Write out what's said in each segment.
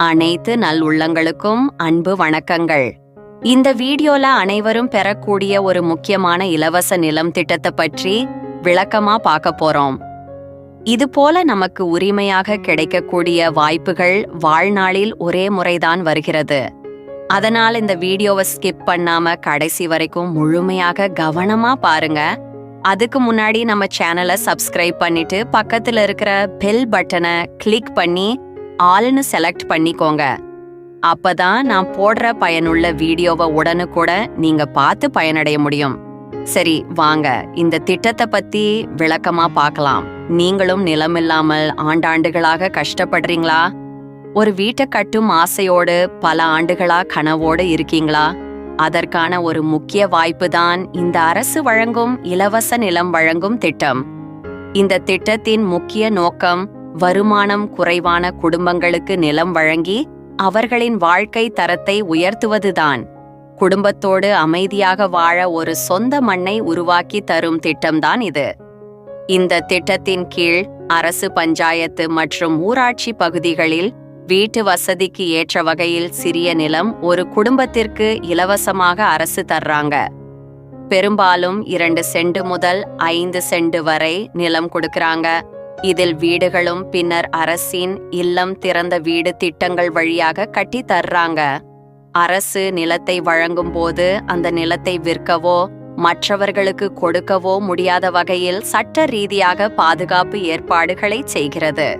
அனைத்து நல் உள்ளங்களுக்கும் அன்பு வணக்கங்கள். இந்த வீடியோல அனைவரும் பெறக்கூடிய ஒரு முக்கியமான இலவச நிலம் திட்டத்தை பற்றி விளக்கமா பார்க்க போறோம். இது போல நமக்கு உரிமையாக கிடைக்கக்கூடிய வாய்ப்புகள் வாழ்நாளில் ஒரே முறைதான் வருகிறது. அதனால் இந்த வீடியோவை ஸ்கிப் பண்ணாம கடைசி வரைக்கும் முழுமையாக கவனமா பாருங்க. அதுக்கு முன்னாடி நம்ம சேனலை சப்ஸ்கிரைப் பண்ணிட்டு பக்கத்துல இருக்கிற பெல் பட்டனை கிளிக் பண்ணி ஆளுன்னு செலக்ட் பண்ணிக்கோங்க. அப்பதான் நான் போடுற பயனுள்ள வீடியோவை உடனுக்கூட நீங்க பார்த்து பயனடைய முடியும். சரி வாங்க. இந்த திட்டத்தை பத்தி விளக்கமா பார்க்கலாம். நீங்களும் நிலமில்லாமல் ஆண்டாண்டுகளாக கஷ்டப்படுறீங்களா? ஒரு வீட்டை கட்டும் ஆசையோடு பல ஆண்டுகளா கனவோடு இருக்கீங்களா? அதற்கான ஒரு முக்கிய வாய்ப்பு தான் இந்த அரசு வழங்கும் இலவச நிலம் வழங்கும் திட்டம். இந்த திட்டத்தின் முக்கிய நோக்கம் வருமானம் குறைவான குடும்பங்களுக்கு நிலம் வழங்கி அவர்களின் வாழ்க்கை தரத்தை உயர்த்துவதுதான். குடும்பத்தோடு அமைதியாக வாழ ஒரு சொந்த மண்ணை உருவாக்கி தரும் திட்டம்தான் இது. இந்த திட்டத்தின் கீழ் அரசு பஞ்சாயத்து மற்றும் ஊராட்சி பகுதிகளில் வீட்டு வசதிக்கு ஏற்ற வகையில் சிறிய நிலம் ஒரு குடும்பத்திற்கு இலவசமாக அரசு தர்றாங்க. பெரும்பாலும் இரண்டு செண்டு முதல் ஐந்து செண்டு வரை நிலம் கொடுக்கறாங்க. இதில் வீடுகளும் பின்னர் அரசின் இல்லம் திறந்த வீடு திட்டங்கள் வழியாக கட்டி தர்றாங்க. அரசு நிலத்தை வழங்கும் போது அந்த நிலத்தை விற்கவோ மற்றவர்களுக்கு கொடுக்கவோ முடியாத வகையில் சட்ட ரீதியாக பாதுகாப்பு ஏற்பாடுகளை செய்கிறது.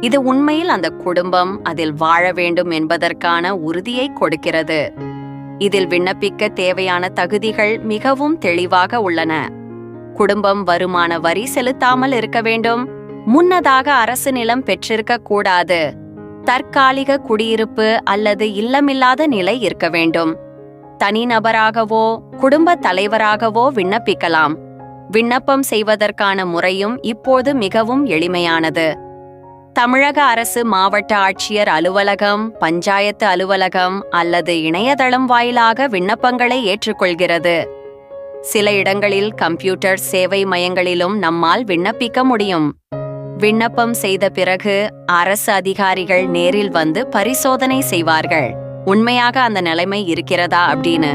இது உண்மையில் அந்த குடும்பம் அதில் வாழ வேண்டும் என்பதற்கான உறுதியை கொடுக்கிறது. இதில் விண்ணப்பிக்க தேவையான தகுதிகள் மிகவும் தெளிவாக உள்ளன. குடும்பம் வருமான வரி செலுத்தாமல் இருக்க வேண்டும். முன்னதாக அரசு நிலம் பெற்றிருக்க கூடாது. தற்காலிக குடியிருப்பு அல்லது இல்லமில்லாத நிலை இருக்க வேண்டும். தனிநபராகவோ குடும்ப தலைவராகவோ விண்ணப்பிக்கலாம். விண்ணப்பம் செய்வதற்கான முறையும் இப்போது மிகவும் எளிமையானது. தமிழக அரசு மாவட்ட ஆட்சியர் அலுவலகம் பஞ்சாயத்து அலுவலகம் அல்லது இணையதளம் வாயிலாக விண்ணப்பங்களை ஏற்றுக்கொள்கிறது. சில இடங்களில் கம்ப்யூட்டர் சேவை மையங்களிலும் நம்மால் விண்ணப்பிக்க முடியும். விண்ணப்பம் செய்த பிறகு அரசு அதிகாரிகள் நேரில் வந்து பரிசோதனை செய்வார்கள். உண்மையாக அந்த நிலைமை இருக்கிறதா அப்படின்னு.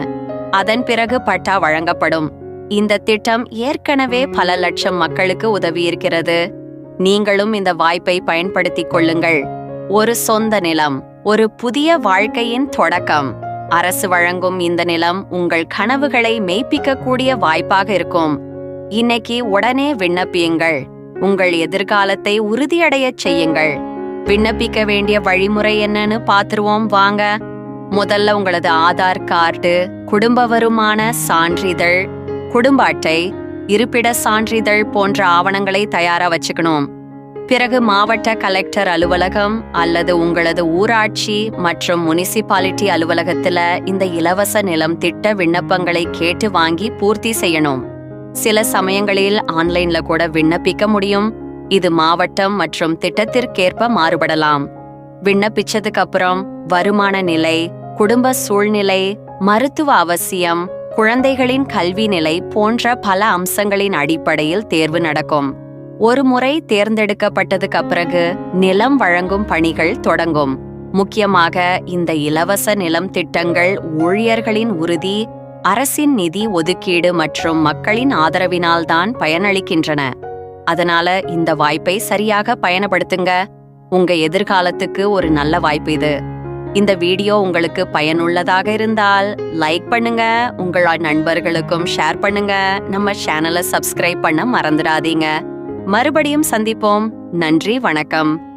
அதன் பிறகு பட்டா வழங்கப்படும். இந்த திட்டம் ஏற்கனவே பல லட்சம் மக்களுக்கு உதவியிருக்கிறது நீங்களும் இந்த வாய்ப்பை பயன்படுத்திக் கொள்ளுங்கள். ஒரு சொந்த நிலம் ஒரு புதிய வாழ்க்கையின் தொடக்கம். அரசு வழங்கும் இந்த நிலம் உங்கள் கனவுகளை மெய்ப்பிக்கக்கூடிய வாய்ப்பாக இருக்கும். இன்னைக்கு உடனே விண்ணப்பியுங்கள். உங்கள் எதிர்காலத்தை உறுதியடையச் செய்யுங்கள். விண்ணப்பிக்க வேண்டிய வழிமுறை என்னன்னு பாத்துருவோம் வாங்க. முதல்ல உங்களது ஆதார் கார்டு குடும்ப வருமான சான்றிதழ் குடும்ப அட்டை இருப்பிட சான்றிதழ் போன்ற ஆவணங்களை தயாரா வச்சுக்கணும். பிறகு மாவட்ட கலெக்டர் அலுவலகம் அல்லது உங்களது ஊராட்சி மற்றும் முனிசிபாலிட்டி அலுவலகத்துல இந்த இலவச நிலம் திட்ட விண்ணப்பங்களை கேட்டு வாங்கி பூர்த்தி செய்யணும். சில சமயங்களில் ஆன்லைன்ல கூட விண்ணப்பிக்க முடியும். இது மாவட்டம் மற்றும் திட்டத்திற்கேற்ப மாறுபடலாம். விண்ணப்பிச்சதுக்கு அப்புறம் வருமான நிலை குடும்ப சூழ்நிலை மருத்துவ அவசியம் குழந்தைகளின் கல்வி நிலை போன்ற பல அம்சங்களின் அடிப்படையில் தேர்வு நடக்கும். ஒரு முறை தேர்ந்தெடுக்கப்பட்டதுக்கு பிறகு நிலம் வழங்கும் பணிகள் தொடங்கும். முக்கியமாக இந்த இலவச நிலம் திட்டங்கள் ஊழியர்களின் உறுதி அரசின் நிதி ஒதுக்கீடு மற்றும் மக்களின் ஆதரவினால்தான் பயனளிக்கின்றன. அதனால இந்த வாய்ப்பை சரியாக பயன்படுத்துங்க உங்க எதிர்காலத்துக்கு ஒரு நல்ல வாய்ப்பு இது. இந்த வீடியோ உங்களுக்கு பயனுள்ளதாக இருந்தால் லைக் பண்ணுங்க. உங்கள் நண்பர்களுக்கும் ஷேர் பண்ணுங்க. நம்ம சேனலை சப்ஸ்கிரைப் பண்ண மறந்துடாதீங்க. மறுபடியும் சந்திப்போம். நன்றி வணக்கம்.